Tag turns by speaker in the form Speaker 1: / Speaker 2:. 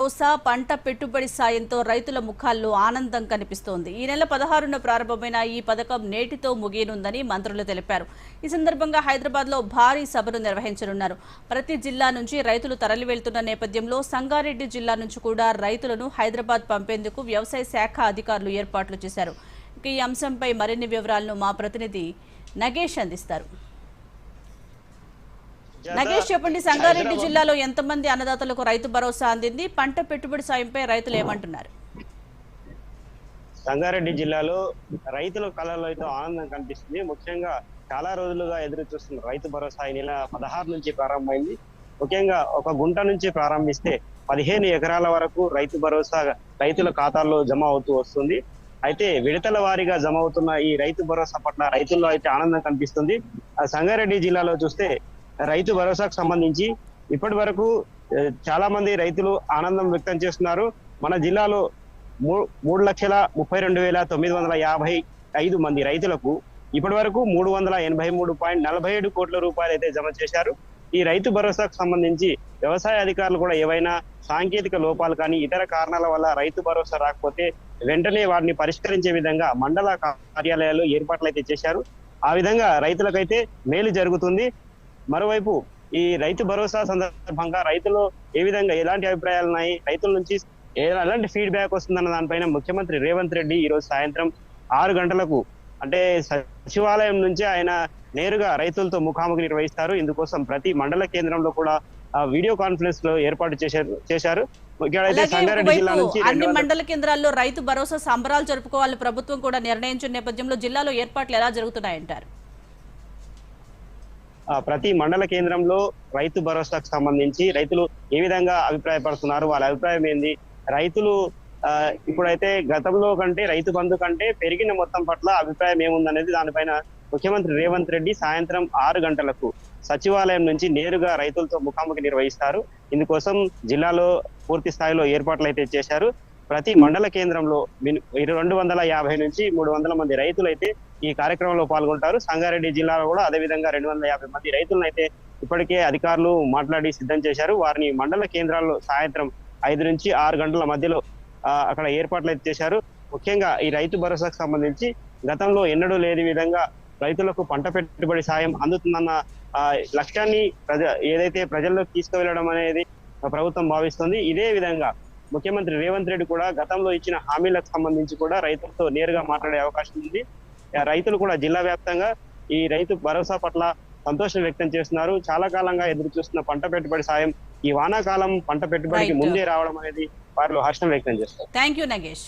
Speaker 1: భరోసా పంట పెట్టుబడి సాయంతో రైతుల ముఖాల్లో ఆనందం కనిపిస్తోంది. ఈ నెల పదహారున ప్రారంభమైన ఈ పథకం నేటితో ముగియనుందని మంత్రులు తెలిపారు. ఈ సందర్భంగా హైదరాబాద్లో భారీ సభను నిర్వహించనున్నారు. ప్రతి జిల్లా నుంచి రైతులు తరలి వెళ్తున్న నేపథ్యంలో సంగారెడ్డి జిల్లా నుంచి కూడా రైతులను హైదరాబాద్ పంపేందుకు వ్యవసాయ శాఖ అధికారులు ఏర్పాట్లు చేశారు. ఈ అంశంపై మరిన్ని వివరాలను మా ప్రతినిధి నగేష్ అందిస్తారు. నగేష్ చెప్పండి సంగారెడ్డి జిల్లాలో ఎంతమంది అన్నదాతలకు రైతు భరోసా అందింది? పంట పెట్టుబడి సాయంపై రైతులు ఏమంటున్నారు?
Speaker 2: సంగారెడ్డి జిల్లాలో రైతుల కళలో అయితే ఆనందం కనిపిస్తుంది. ముఖ్యంగా చాలా రోజులుగా ఎదురు చూస్తున్న రైతు భరోసా ఈ నెల పదహారు నుంచి ప్రారంభమైంది. ముఖ్యంగా ఒక గుంట నుంచి ప్రారంభిస్తే పదిహేను ఎకరాల వరకు రైతు భరోసా రైతుల ఖాతాల్లో జమ అవుతూ వస్తుంది. అయితే విడతల వారీగా జమ అవుతున్న ఈ రైతు భరోసా పట్ల రైతుల్లో అయితే ఆనందం కనిపిస్తుంది. సంగారెడ్డి జిల్లాలో చూస్తే రైతు భరోసాకు సంబంధించి ఇప్పటి వరకు చాలా మంది రైతులు ఆనందం వ్యక్తం చేస్తున్నారు. మన జిల్లాలో మూ- మూడు లక్షల ముప్పై రెండు వేల తొమ్మిది వందల యాభై ఐదు మంది రైతులకు ఇప్పటి వరకు మూడు వందల ఎనభై మూడు పాయింట్ నలభై ఏడు కోట్ల రూపాయలు అయితే జమ చేశారు. ఈ రైతు భరోసాకు సంబంధించి వ్యవసాయ అధికారులు కూడా ఏవైనా సాంకేతిక లోపాలు కానీ ఇతర కారణాల వల్ల రైతు భరోసా రాకపోతే వెంటనే వాటిని పరిష్కరించే విధంగా మండల కార్యాలయాలు ఏర్పాట్లు అయితే చేశారు. ఆ విధంగా రైతులకైతే మేలు జరుగుతుంది. మరోవైపు ఈ రైతు భరోసా సందర్భంగా రైతులు ఏ విధంగా ఎలాంటి అభిప్రాయాలు ఉన్నాయి? రైతుల నుంచి ఎలాంటి ఫీడ్బ్యాక్ వస్తుందన్న దానిపైన ముఖ్యమంత్రి రేవంత్ రెడ్డి ఈ రోజు సాయంత్రం ఆరు గంటలకు అంటే సచివాలయం నుంచి ఆయన నేరుగా రైతులతో ముఖాముఖి నిర్వహిస్తారు. ఇందుకోసం ప్రతి మండల కేంద్రంలో కూడా వీడియో కాన్ఫరెన్స్లో ఏర్పాటు చేశారు చేశారు.
Speaker 1: అన్ని మండల కేంద్రాల్లో రైతు భరోసా సంబరాలు జరుపుకోవాలని ప్రభుత్వం కూడా నిర్ణయించిన నేపథ్యంలో జిల్లాలో ఏర్పాట్లు ఎలా జరుగుతున్నాయంటారు?
Speaker 2: ప్రతి మండల కేంద్రంలో రైతు భరోసాకు సంబంధించి రైతులు ఏ విధంగా అభిప్రాయపడుతున్నారు వాళ్ళ అభిప్రాయం ఏంది? రైతులు ఆ, ఇప్పుడైతే గతంలో కంటే రైతు బంధు కంటే పెరిగిన మొత్తం పట్ల అభిప్రాయం ఏముందనేది దానిపైన ముఖ్యమంత్రి రేవంత్ రెడ్డి సాయంత్రం ఆరు గంటలకు సచివాలయం నుంచి నేరుగా రైతులతో ముఖాముఖి నిర్వహిస్తారు. ఇందుకోసం జిల్లాలో పూర్తి స్థాయిలో ఏర్పాట్లు అయితే చేశారు. ప్రతి మండల కేంద్రంలో ఇరు- రెండు వందల యాభై నుంచి మూడు వందల మంది రైతులు అయితే ఈ కార్యక్రమంలో పాల్గొంటారు. సంగారెడ్డి జిల్లాలో కూడా అదే విధంగా రెండు వందల యాభై మంది రైతులను అయితే ఇప్పటికే అధికారులు మాట్లాడి సిద్ధం చేశారు. వారిని మండల కేంద్రాల్లో సాయంత్రం ఐదు నుంచి ఆరు గంటల మధ్యలో అక్కడ ఏర్పాట్లు అయితే చేశారు. ముఖ్యంగా ఈ రైతు భరోసాకు సంబంధించి గతంలో ఎన్నడూ లేని విధంగా రైతులకు పంట పెట్టుబడి సాయం అందుతుందన్న ఆ, లక్ష్యాన్ని ప్రజ ఏదైతే ప్రజల్లోకి తీసుకువెళ్ళడం అనేది ప్రభుత్వం భావిస్తుంది. ఇదే విధంగా ముఖ్యమంత్రి రేవంత్ రెడ్డి కూడా గతంలో ఇచ్చిన హామీలకు సంబంధించి కూడా రైతులతో నేరుగా మాట్లాడే అవకాశం ఉంది. రైతులు కూడా జిల్లా వ్యాప్తంగా ఈ రైతు భరోసా పట్ల సంతోషం వ్యక్తం చేస్తున్నారు. చాలా కాలంగా ఎదురు చూస్తున్న పంట పెట్టుబడి సాయం ఈ వానాకాలం పంట పెట్టుబడికి. ముందే రావడం అనేది వారిలో హర్షం వ్యక్తం చేస్తారు
Speaker 1: థ్యాంక్ యూ నగేష్